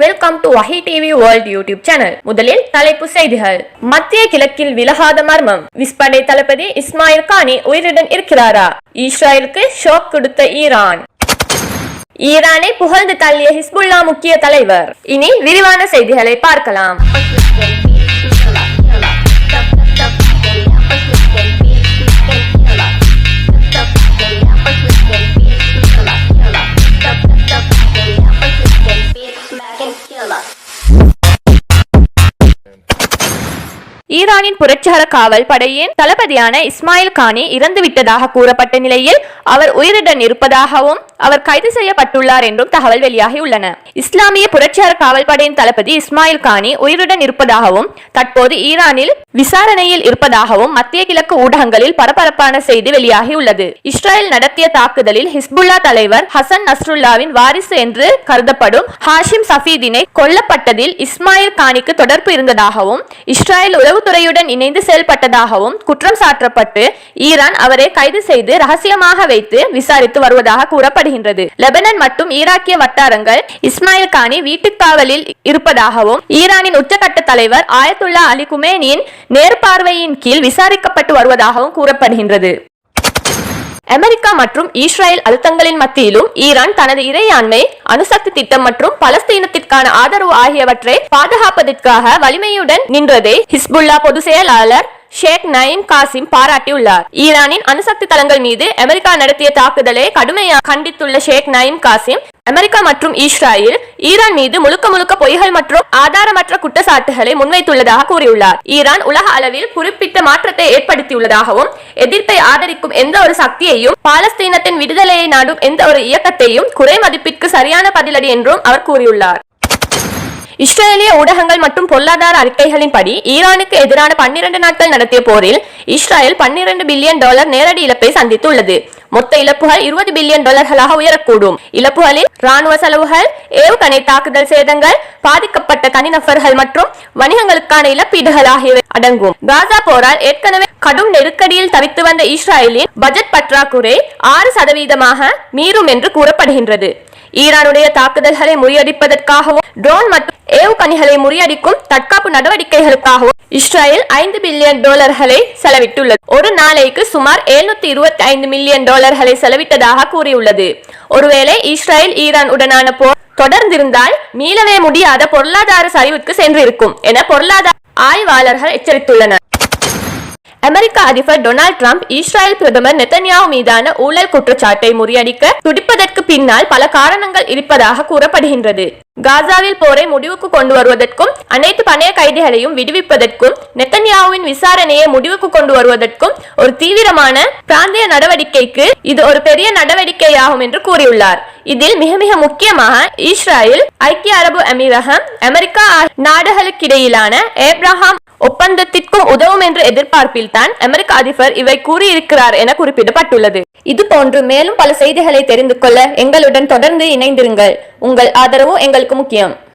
Welcome to Vahi TV world YouTube channel முதலில் தலைப்பு செய்திகள். மத்திய கிழக்கில் விலகாத மர்மம். விஸ்படை தளபதி இஸ்மாயில் கானி உயிருடன் இருக்கிறாரா? இஸ்ரேலுக்கு ஷாக் கொடுத்த ஈரான். ஈரானை புகழ்ந்து தள்ளிய ஹிஸ்புல்லா முக்கிய தலைவர். இனி விரிவான செய்திகளை பார்க்கலாம். ஈரானின் புரட்சிகர காவல் படையின் தளபதியான இஸ்மாயில் கானி இறந்துவிட்டதாக கூறப்பட்ட நிலையில் அவர் உயிருடன் இருப்பதாகவும் அவர் கைது செய்யப்பட்டுள்ளார் என்றும் தகவல் வெளியாகியுள்ளன இஸ்லாமிய புரட்சிகர காவல் படையின் தளபதி இஸ்மாயில் கானி உயிருடன் இருப்பதாகவும் தற்போது ஈரானில் விசாரணையில் இருப்பதாகவும் மத்திய கிழக்கு ஊடகங்களில் பரபரப்பான செய்தி வெளியாகியுள்ளது இஸ்ரேல் நடத்திய தாக்குதலில் ஹிஸ்புல்லா தலைவர் ஹசன் நஸ்ருல்லாவின் வாரிசு என்று கருதப்படும் ஹாஷிம் சஃபீதினை கொல்லப்பட்டதில் இஸ்மாயில் கானிக்கு தொடர்பு இருந்ததாகவும் இஸ்ரேல் உளவுத்துறையுடன் இணைந்து செயல்பட்டதாகவும் குற்றம் சாற்றப்பட்டு ஈரான் அவரை கைது செய்து ரகசியமாக வைத்து விசாரித்து வருவதாக கூறப்படுகின்றது. லெபனன் மற்றும் ஈராக்கிய வட்டாரங்கள் இஸ்மாயில் கானி வீட்டுக்காவலில் இருப்பதாகவும் ஈரானின் உச்சகட்ட தலைவர் ஆயத்துல்லா அலி குமேனியின் நேர்பார்வையின் கீழ் விசாரிக்கப்பட்டு வருவதாகவும் கூறப்படுகின்றது. அமெரிக்கா மற்றும் இஸ்ரேல் அழுத்தங்களின் மத்தியிலும் ஈரான் தனது இறையாண்மை அணுசக்தி திட்டம் மற்றும் பலஸ்தீனத்திற்கான ஆதரவு ஆகியவற்றை பாதுகாப்பதற்காக வலிமையுடன் நின்றதை ஹிஸ்புல்லா பொதுச் செயலாளர் ஷேக் நயீம் காசிம் பாராட்டியுள்ளார். ஈரானின் அணுசக்தி தளங்கள் மீது அமெரிக்கா நடத்திய தாக்குதலை கடுமையாக கண்டித்துள்ள ஷேக் நயீம் காசிம் அமெரிக்கா மற்றும் இஸ்ராயல் ஈரான் மீது முழுக்க முழுக்க பொய்கள் மற்றும் ஆதாரமற்ற குற்றச்சாட்டுகளை முன்வைத்துள்ளதாக கூறியுள்ளார். ஈரான் உலக அளவில் குறிப்பிட்ட மாற்றத்தை ஏற்படுத்தியுள்ளதாகவும் எதிர்ப்பை ஆதரிக்கும் எந்த ஒரு சக்தியையும் பாலஸ்தீனத்தின் விடுதலையை நாடும் எந்த ஒரு இயக்கத்தையும் குறை மதிப்பிற்கு சரியான பதிலடி என்றும் அவர் கூறியுள்ளார். இஸ்ரேலிய ஊடகங்கள் மற்றும் பொருளாதார அறிக்கைகளின்படி ஈரானுக்கு எதிரான பன்னிரண்டு நாட்கள் நடத்திய போரில் இஸ்ரேல் பன்னிரண்டு பில்லியன் டாலர் நேரடி இழப்பை சந்தித்துள்ளது. மொத்த இழப்புகள் இருபது பில்லியன் டாலர்களாக உயரக்கூடும். இழப்புகளில் ராணுவ செலவுகள் ஏவுகணை தாக்குதல் சேதங்கள் பாதிக்கப்பட்ட தனிநபர்கள் மற்றும் வணிகங்களுக்கான இழப்பீடுகள் ஆகியவை அடங்கும். காசா போரால் ஏற்கனவே கடும் நெருக்கடியில் தவித்து வந்த இஸ்ரேலின் பட்ஜெட் பற்றாக்குறை ஆறு சதவீதமாக மீறும் என்று கூறப்படுகின்றது. ஈரானுடைய தாக்குதல்களை முறியடிப்பதற்காகவும் ட்ரோன் மற்றும் ஏவுகணிகளை முறியடிக்கும் தற்காப்பு நடவடிக்கைகளுக்காகவும் இஸ்ரேல் ஐந்து பில்லியன் டாலர்களை செலவிட்டுள்ளது. ஒரு நாளைக்கு சுமார் எழுநூத்தி இருபத்தி ஐந்து மில்லியன் டாலர்களை செலவிட்டதாக கூறியுள்ளது. ஒருவேளை இஸ்ரேல் ஈரான் உடனான போர் தொடர்ந்திருந்தால் மீளவே முடியாத பொருளாதார சரிவுக்கு சென்றிருக்கும் என பொருளாதார ஆய்வாளர்கள் எச்சரித்துள்ளனர். அமெரிக்க அதிபர் டொனால்ட் ட்ரம்ப் இஸ்ரேல் பிரதமர் நெத்தன்யாவு மீதான ஊழல் குற்றச்சாட்டை முறியடிக்க துடிப்பதற்கு பின்னால் பல காரணங்கள் இருப்பதாக கூறப்படுகின்றது. காசாவில் போரை முடிவுக்கு கொண்டு வருவதற்கும் அனைத்து பணைய கைதிகளையும் விடுவிப்பதற்கும் நெத்தன்யாவின் விசாரணையை முடிவுக்கு கொண்டு வருவதற்கும் ஒரு தீவிரமான பிராந்திய நடவடிக்கைக்கு இது ஒரு பெரிய நடவடிக்கையாகும் என்று கூறியுள்ளார். இதில் மிக மிக முக்கியமாக இஸ்ரேல் ஐக்கிய அரபு அமீரகம் அமெரிக்கா நாடுகளுக்கிடையிலான ஏப்ரஹாம் ஒப்பந்தத்திற்கும் உதவும் என்ற எதிர்பார்ப்பில் தான் அமெரிக்க அதிபர் இவை கூறியிருக்கிறார் என குறிப்பிடப்பட்டுள்ளது. இது போன்று மேலும் பல செய்திகளை தெரிந்து கொள்ள எங்களுடன் தொடர்ந்து இணைந்திருங்கள். உங்கள் ஆதரவு எங்களுக்கு முக்கியம்.